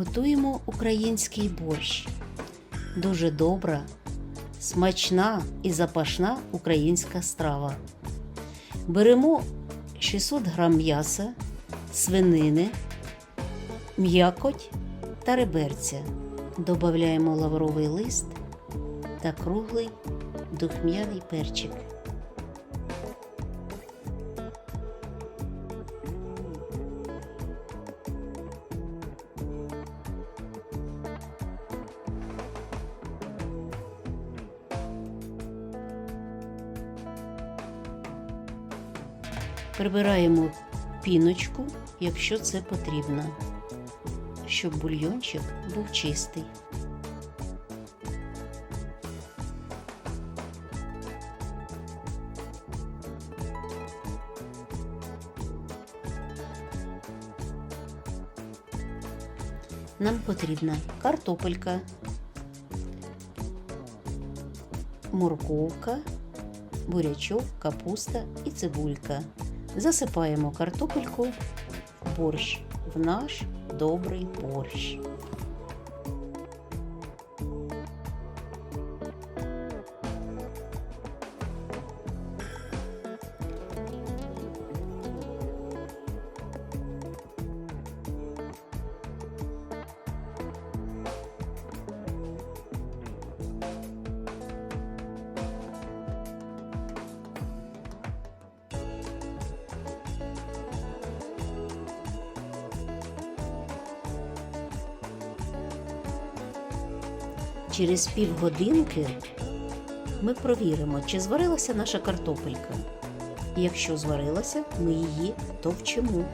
Готуємо український борщ. Дуже добра, смачна і запашна українська страва. Беремо 600 г м'яса, свинини, м'якоть та реберця. Додаємо лавровий лист та круглий духмяний перчик. Прибираємо піночку, якщо це потрібно, щоб бульйончик був чистий. Нам потрібна картопелька, морковка, бурячок, капуста і цибулька. Засипаємо картопельку в борщ, в наш добрий борщ. Через півгодинки ми провіримо, чи зварилася наша картопелька. Якщо зварилася, ми її товчимо.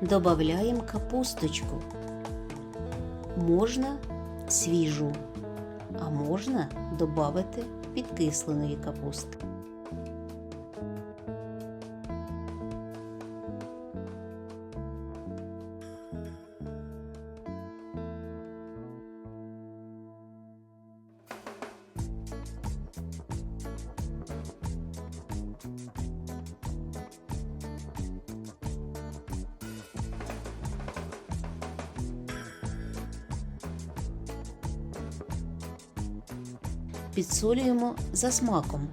Добавляємо капусточку. Можна свіжу, а можна додати підкисленої капустки. Підсолюємо за смаком.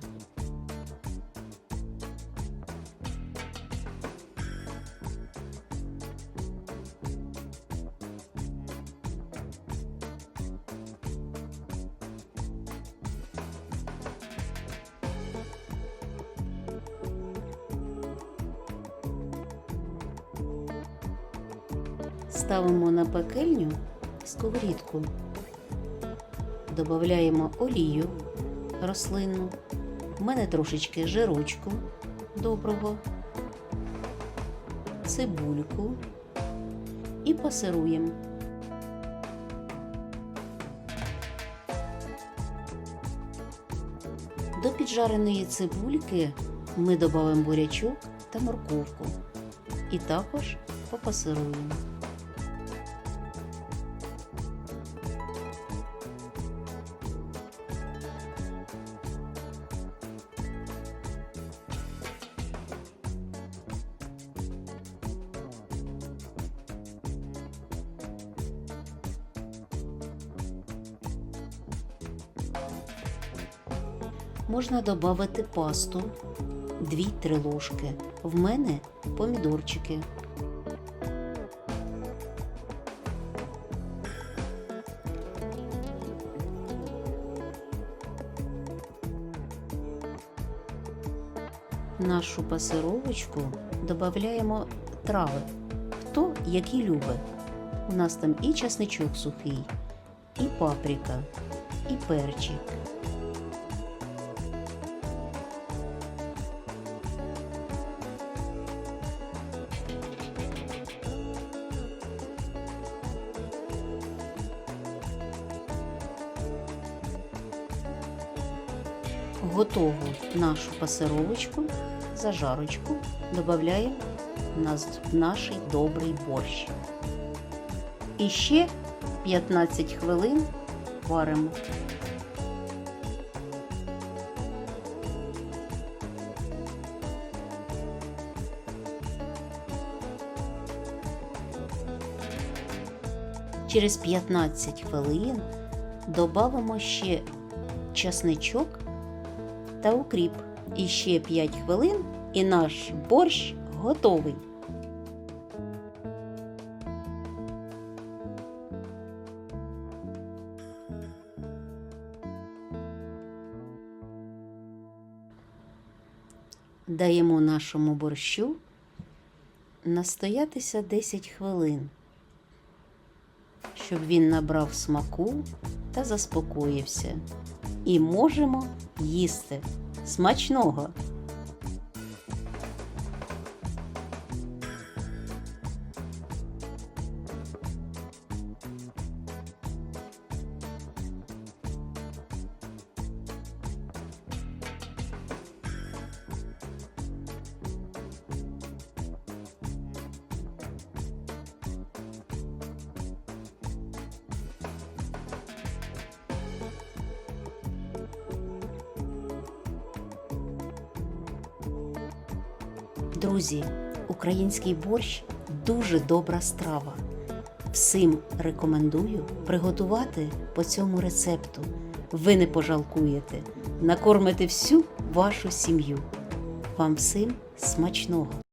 Ставимо на пекельню сковорідку. Додаємо олію рослинну. У мене трошечки жирочку доброго, цибульку і пасируємо. До піджареної цибульки ми додаємо бурячок та морковку і також попасируємо. Можна додати пасту 2-3 ложки. В мене помідорчики. Нашу пасировочку додаємо трави. Хто які любить. У нас там і часничок сухий, і паприка, і перчик. Готову нашу пасировочку, зажарочку додаємо в наш добрий борщ. І ще 15 хвилин варимо. Через 15 хвилин додамо ще часничок та укріп. І ще 5 хвилин і наш борщ готовий. Даємо нашому борщу настоятися 10 хвилин, щоб він набрав смаку та заспокоївся. І можемо їсти. Смачного! Друзі, український борщ дуже добра страва. Всім рекомендую приготувати по цьому рецепту. Ви не пожалкуєте, накормите всю вашу сім'ю. Вам всім смачного!